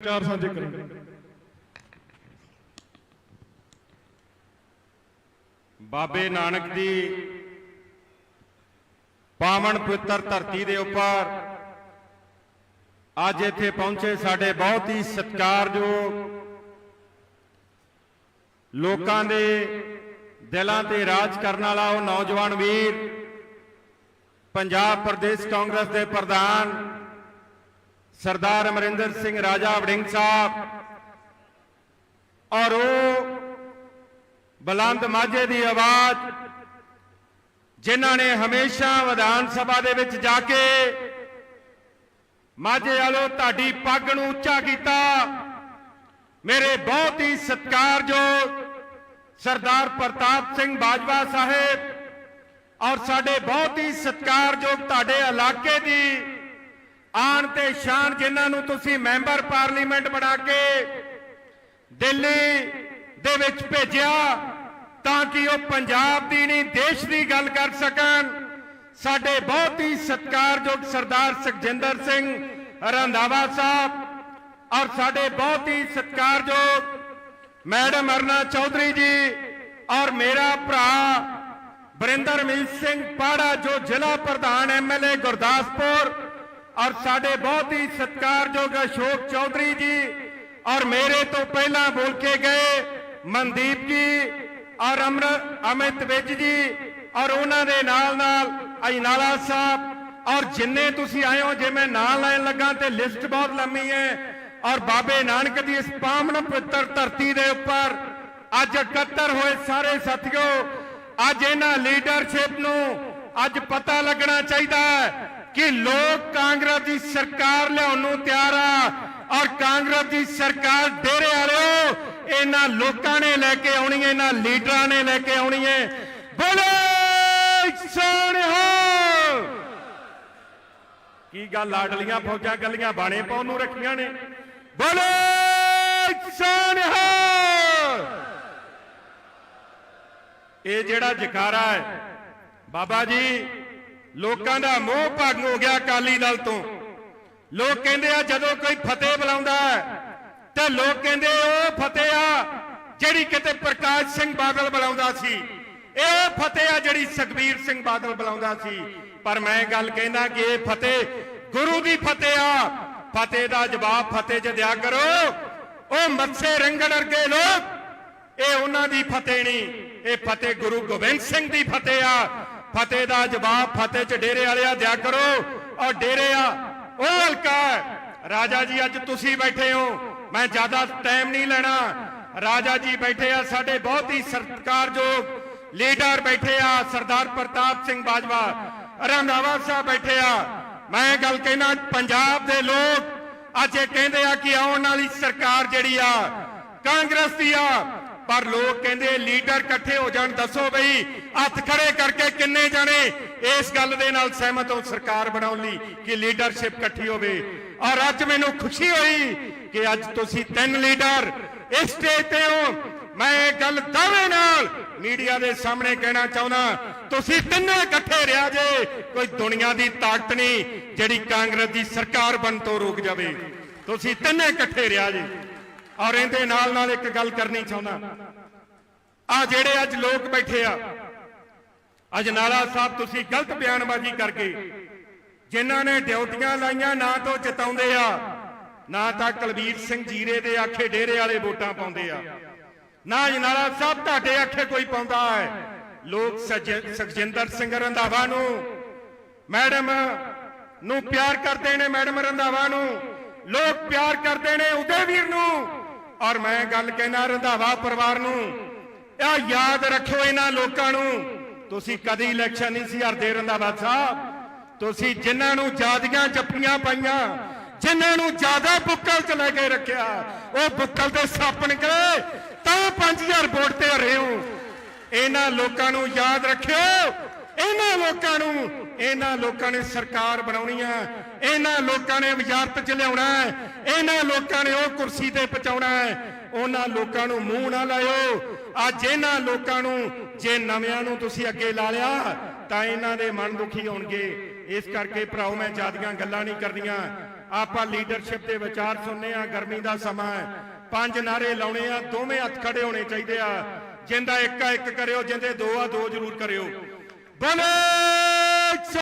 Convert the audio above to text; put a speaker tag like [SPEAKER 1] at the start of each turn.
[SPEAKER 1] ਚਾਰ ਸਾਂਝੇ ਕਰਾਂਗੇ।
[SPEAKER 2] ਬਾਬੇ ਨਾਨਕ ਦੀ ਪਾਵਨ ਪਵਿੱਤਰ ਧਰਤੀ ਦੇ ਉੱਪਰ ਅੱਜ ਇੱਥੇ ਪਹੁੰਚੇ ਸਾਡੇ ਬਹੁਤ ਹੀ ਸਤਿਕਾਰਯੋਗ ਲੋਕਾਂ ਦੇ ਦਿਲਾਂ ਤੇ ਰਾਜ ਕਰਨ ਵਾਲਾ ਉਹ ਨੌਜਵਾਨ ਵੀਰ, ਪੰਜਾਬ ਪ੍ਰਦੇਸ਼ ਕਾਂਗਰਸ ਦੇ ਪ੍ਰਧਾਨ ਸਰਦਾਰ ਅਮਰਿੰਦਰ ਸਿੰਘ, ਰਾਜਾ ਵੜਿੰਗ ਸਾਹਿਬ, ਔਰ ਉਹ ਬਲੰਦ ਮਾਝੇ ਦੀ ਆਵਾਜ਼, ਜਿਨ੍ਹਾਂ ਨੇ ਹਮੇਸ਼ਾ ਵਿਧਾਨ ਸਭਾ ਦੇ ਵਿੱਚ ਜਾ ਕੇ ਮਾਝੇ ਵਾਲੋ ਤੁਹਾਡੀ ਪੱਗ ਨੂੰ ਉੱਚਾ ਕੀਤਾ। ਮੇਰੇ ਬਹੁਤ ਹੀ ਸਤਿਕਾਰਯੋਗ ਸਰਦਾਰ ਪ੍ਰਤਾਪ ਸਿੰਘ ਬਾਜਵਾ ਸਾਹਿਬ, ਔਰ ਸਾਡੇ ਬਹੁਤ ਹੀ ਸਤਿਕਾਰਯੋਗ ਤੁਹਾਡੇ ਇਲਾਕੇ ਦੀ ਆਣ ਤੇ ਸ਼ਾਨ ਜਿਨ੍ਹਾਂ ਨੂੰ ਤੁਸੀਂ ਮੈਂਬਰ ਪਾਰਲੀਮੈਂਟ ਬਣਾ ਕੇ ਦਿੱਲੀ ਦੇ ਵਿੱਚ ਭੇਜਿਆ, ਤਾਂ ਕਿ ਉਹ ਪੰਜਾਬ ਦੀ ਨਹੀਂ, ਦੇਸ਼ ਦੀ ਗੱਲ ਕਰ ਸਕਣ। ਸਾਡੇ ਬਹੁਤ ਹੀ ਸਤਿਕਾਰਯੋਗ ਸਰਦਾਰ ਸੁਖਜਿੰਦਰ ਸਿੰਘ ਰੰਧਾਵਾ ਸਾਹਿਬ ਔਰ ਸਾਡੇ ਬਹੁਤ ਹੀ ਸਤਿਕਾਰਯੋਗ ਮੈਡਮ ਅਰਨਾ ਚੌਧਰੀ ਜੀ ਔਰ ਮੇਰਾ ਭਰਾ ਬਰਿੰਦਰ ਮੀਤ ਸਿੰਘ ਪਾੜਾ, ਜੋ ਜ਼ਿਲ੍ਹਾ ਪ੍ਰਧਾਨ ਐਮਐਲਏ ਗੁਰਦਾਸਪੁਰ ਔਰ ਸਾਡੇ ਬਹੁਤ ਹੀ ਸਤਿਕਾਰਯੋਗ ਅਸ਼ੋਕ ਚੌਧਰੀ ਜੀ ਔਰ ਮੇਰੇ ਤੋਂ ਪਹਿਲਾਂ ਬੋਲ ਕੇ ਗਏ ਮਨਦੀਪ ਜੀ ਔਰ ਅਮਰ, ਅਮਿਤ ਵਿਜ ਜੀ ਔਰ ਉਹਨਾਂ ਦੇ ਨਾਲ ਨਾਲ ਅਜਨਾਲਾ ਸਾਹਿਬ ਔਰ ਜਿੰਨੇ ਤੁਸੀਂ ਆਏ ਹੋ, ਜੇ ਮੈਂ ਨਾਂ ਲੈਣ ਲੱਗਾ ਤੇ ਲਿਸਟ ਬਹੁਤ ਲੰਮੀ ਹੈ ਔਰ ਬਾਬੇ ਨਾਨਕ ਦੀ ਇਸ ਪਾਵਨ ਪਵਿੱਤਰ ਧਰਤੀ ਦੇ ਉੱਪਰ ਅੱਜ ਇਕੱਤਰ ਹੋਏ ਸਾਰੇ ਸਾਥੀਓ, ਅੱਜ ਇਹਨਾਂ ਲੀਡਰਸ਼ਿਪ ਨੂੰ ਅੱਜ ਪਤਾ ਲੱਗਣਾ ਚਾਹੀਦਾ ਹੈ ਕਿ ਲੋਕ ਕਾਂਗਰਸ ਦੀ ਸਰਕਾਰ ਲਿਆਉਣ ਨੂੰ ਤਿਆਰ ਆ ਔਰ ਕਾਂਗਰਸ ਦੀ ਸਰਕਾਰ ਡੇਰੇ ਵਾਲਿਓ, ਇਹਨਾਂ ਲੋਕਾਂ ਨੇ ਲੈ ਕੇ ਆਉਣੀ ਹੈ, ਇਹਨਾਂ ਲੀਡਰਾਂ ਨੇ ਲੈ ਕੇ ਆਉਣੀ ਹੈ। ਬੋਲੇ ਸੋਨਿਹਾ ਕੀ ਗੱਲ ਲਾਡਲੀਆਂ ਫੌਜਾਂ ਗੱਲੀਆਂ ਬਾਣੇ ਪਾਉਣ ਨੂੰ ਰੱਖੀਆਂ ਨੇ? ਬੋਲੇ ਸੋਨਿਹਾ ਇਹ ਜਿਹੜਾ ਜਕਾਰਾ ਹੈ, ਬਾਬਾ ਜੀ ਲੋਕਾਂ ਦਾ ਮੋਹ ਭੰਗ ਹੋ ਗਿਆ ਅਕਾਲੀ ਦਲ ਤੋਂ। ਲੋਕ ਕਹਿੰਦੇ ਆ, ਜਦੋਂ ਕੋਈ ਫਤਿਹ ਬੁਲਾਉਂਦਾ ਤੇ ਲੋਕ ਕਹਿੰਦੇ ਉਹ ਫਤਿਹ ਆ ਜਿਹੜੀ ਕਿਤੇ ਪ੍ਰਕਾਸ਼ ਸਿੰਘ ਬਾਦਲ ਬੁਲਾਉਂਦਾ ਸੀ। ਇਹ ਫਤਿਹ ਆ ਜਿਹੜੀ ਸੁਖਬੀਰ ਸਿੰਘ ਬਾਦਲ ਬੁਲਾਉਂਦਾ ਸੀ। ਪਰ ਮੈਂ ਗੱਲ ਕਹਿੰਦਾ ਕਿ ਇਹ ਫਤਿਹ ਗੁਰੂ ਦੀ ਫਤਿਹ ਆ। ਫਤਿਹ ਦਾ ਜਵਾਬ ਫਤਿਹ 'ਚ ਦਿਆ ਕਰੋ। ਉਹ ਮੱਥੇ ਰੰਗਣ ਵਰਗੇ ਲੋਕ, ਇਹ ਉਹਨਾਂ ਦੀ ਫਤਿਹ ਨਹੀਂ, ਇਹ ਫਤਿਹ ਗੁਰੂ ਗੋਬਿੰਦ ਸਿੰਘ ਦੀ ਫਤਿਹ ਆ। ਫਤਿਹ ਦਾ ਜਵਾਬ ਫਤਿਹ 'ਚ ਡੇਰੇ ਵਾਲਿਆ ਦਿਆ ਕਰੋ। ਔਰ ਡੇਰੇ ਆ, ਉਹ ਹਲਕਾ ਰਾਜਾ ਜੀ, ਅੱਜ ਤੁਸੀਂ ਬੈਠੇ ਹੋ। ਮੈਂ ਜ਼ਿਆਦਾ ਟਾਈਮ ਨਹੀਂ ਲੈਣਾ। ਰਾਜਾ ਜੀ ਬੈਠੇ ਆ, ਸਾਡੇ ਬਹੁਤ ਹੀ ਸਤਿਕਾਰਯੋਗ ਲੀਡਰ ਬੈਠੇ ਆ, ਸਰਦਾਰ ਪ੍ਰਤਾਪ ਸਿੰਘ ਬਾਜਵਾ। ਰੰਧਾਵਾ ਸਾਹਿਬ ਬੈਠੇ ਆ। ਮੈਂ ਗੱਲ ਕਹਿਣਾ, ਪੰਜਾਬ ਦੇ ਲੋਕ ਅੱਜ ਇਹ ਕਹਿੰਦੇ ਆ ਕਿ ਆਉਣ ਵਾਲੀ ਸਰਕਾਰ ਜਿਹੜੀ ਆ, ਕਾਂਗਰਸ ਦੀ ਆ ਪਰ ਲੋਕ ਕਹਿੰਦੇ ਲੀਡਰ ਇਕੱਠੇ ਹੋ ਜਾਣ, ਦੱਸੋ ਬਈ, ਹੱਥ ਖੜੇ ਕਰਕੇ ਕਿੰਨੇ ਜਾਣੇ? ਇਸ ਗੱਲ ਦੇ ਨਾਲ ਸਹਿਮਤ ਹੋ ਸਰਕਾਰ ਬਣਾਉਣ ਲਈ ਕਿ ਲੀਡਰਸ਼ਿਪ ਇਕੱਠੀ ਹੋਵੇ। ਔਰ ਅੱਜ ਮੈਨੂੰ ਖੁਸ਼ੀ ਹੋਈ ਕਿ ਅੱਜ ਤੁਸੀਂ ਤਿੰਨ ਲੀਡਰ ਇਸ ਸਟੇਜ ਤੇ ਹੋ। ਮੈਂ ਇਹ ਗੱਲ ਦਾਅਵੇ ਨਾਲ ਮੀਡੀਆ ਦੇ ਸਾਹਮਣੇ ਕਹਿਣਾ ਚਾਹੁੰਦਾ, ਤੁਸੀਂ ਤਿੰਨੇ ਇਕੱਠੇ ਰਿਹਾ ਜੇ, ਕੋਈ ਦੁਨੀਆ ਦੀ ਤਾਕਤ ਨਹੀਂ ਜਿਹੜੀ ਕਾਂਗਰਸ ਦੀ ਸਰਕਾਰ ਬਣ ਤੋਂ ਰੋਕ ਜਾਵੇ। ਤੁਸੀਂ ਤਿੰਨੇ ਇਕੱਠੇ ਰਿਹਾ ਜੇ। ਔਰ ਇਹਦੇ ਨਾਲ ਨਾਲ ਇੱਕ ਗੱਲ ਕਰਨੀ ਚਾਹੁੰਦਾ। ਆ ਜਿਹੜੇ ਅੱਜ ਲੋਕ ਬੈਠੇ ਆ ਅਜਨਾਲਾ ਸਾਹਿਬ ਤੁਸੀਂ ਗਲਤ ਬਿਆਨਬਾਜ਼ੀ ਕਰਕੇ ਜਿਨ੍ਹਾਂ ਨੇ ਡਿਊਟੀਆਂ ਲਾਈਆਂ ਨਾ ਤੋਂ ਜਿਤਾਉਂਦੇ ਆ, ਨਾ ਤਾਂ ਕੁਲਵੀਰ ਸਿੰਘ ਜੀਰੇ ਦੇ ਆਖੇ ਡੇਰੇ ਵਾਲੇ ਵੋਟਾਂ ਪਾਉਂਦੇ ਆ। ਨਾ ਅਜਨਾਲਾ ਸਾਹਿਬ ਤੁਹਾਡੇ ਆਖੇ ਕੋਈ ਪਾਉਂਦਾ ਹੈ। ਲੋਕ ਸਜ- ਸੁਖਜਿੰਦਰ ਸਿੰਘ ਰੰਧਾਵਾ ਨੂੰ, ਮੈਡਮ ਨੂੰ ਪਿਆਰ ਕਰਦੇ ਨੇ ਮੈਡਮ ਰੰਧਾਵਾ ਨੂੰ, ਲੋਕ ਪਿਆਰ ਕਰਦੇ ਨੇ ਉਦੇਵੀਰ ਨੂੰ। ਔਰ ਮੈਂ ਗੱਲ ਕਹਿਣਾ ਰੰਧਾਵਾ ਪਰਿਵਾਰ ਨੂੰ, ਇਹ ਯਾਦ ਰੱਖਿਓ ਇਹਨਾਂ ਲੋਕਾਂ ਨੂੰ। ਤੁਸੀਂ ਕਦੀ ਇਲੈਕਸ਼ਨ ਨਹੀਂ ਸੀ ਹਰਦੇ ਰੰਧਾਵਾ ਸਾਹਿਬ। ਤੁਸੀਂ ਜਿਨ੍ਹਾਂ ਨੂੰ ਜਾਦੀਆਂ ਚੱਪੀਆਂ ਪਾਈਆਂ, ਜਿਨ੍ਹਾਂ ਨੂੰ ਜ਼ਿਆਦਾ ਬੁੱਕਲ ਚ ਲੈ ਕੇ ਰੱਖਿਆ, ਉਹ ਬੁੱਕਲ ਤੇ ਸੱਪ ਨਿਕਲੇ, ਤਾਂ 5000 ਵੋਟ ਤੇ ਹਰੇ ਹੋ। ਇਹਨਾਂ ਲੋਕਾਂ ਨੂੰ ਯਾਦ ਰੱਖਿਓ ਇਹਨਾਂ ਲੋਕਾਂ ਨੂੰ, ਇਹਨਾਂ ਲੋਕਾਂ ਨੇ ਸਰਕਾਰ ਬਣਾਉਣੀ ਹੈ, ਇਹਨਾਂ ਲੋਕਾਂ ਨੇ ਵਜ਼ਾਰਤ ਚ ਲਿਆਉਣਾ ਹੈ, ਇਹਨਾਂ ਲੋਕਾਂ ਨੇ ਉਹ ਕੁਰਸੀ ਤੇ ਪਹੁੰਚਾਉਣਾ ਹੈ, ਉਹਨਾਂ ਲੋਕਾਂ ਨੂੰ ਮੂੰਹ ਨਾ ਲਾਇਓ। ਅੱਜ ਇਹਨਾਂ ਲੋਕਾਂ ਨੂੰ ਜੇ ਨਵਿਆਂ ਨੂੰ ਤੁਸੀਂ ਅੱਗੇ ਲਾ ਲਿਆ, ਤਾਂ ਇਹਨਾਂ ਦੇ ਮਨ ਦੁਖੀ ਹੋਣਗੇ। ਇਸ ਕਰਕੇ ਭਰਾਓ, ਮੈਂ ਜਿਆਦੀਆਂ ਗੱਲਾਂ ਨਹੀਂ ਕਰਦੀਆਂ। ਆਪਾਂ ਲੀਡਰਸ਼ਿਪ ਦੇ ਵਿਚਾਰ ਸੁਣਨੇ ਆ, ਗਰਮੀ ਦਾ ਸਮਾਂ ਹੈ। ਪੰਜ ਨਾਰੇ ਲਾਉਣੇ ਆ, ਦੋਵੇਂ ਹੱਥ ਖੜੇ ਹੋਣੇ ਚਾਹੀਦੇ ਆ। ਜਿੰਦਾ ਇੱਕ ਆ ਇੱਕ ਕਰਿਓ, ਜਿੰਦੇ ਦੋ ਆ ਦੋ ਜ਼ਰੂਰ ਕਰਿਓ। ਬੋਲੇ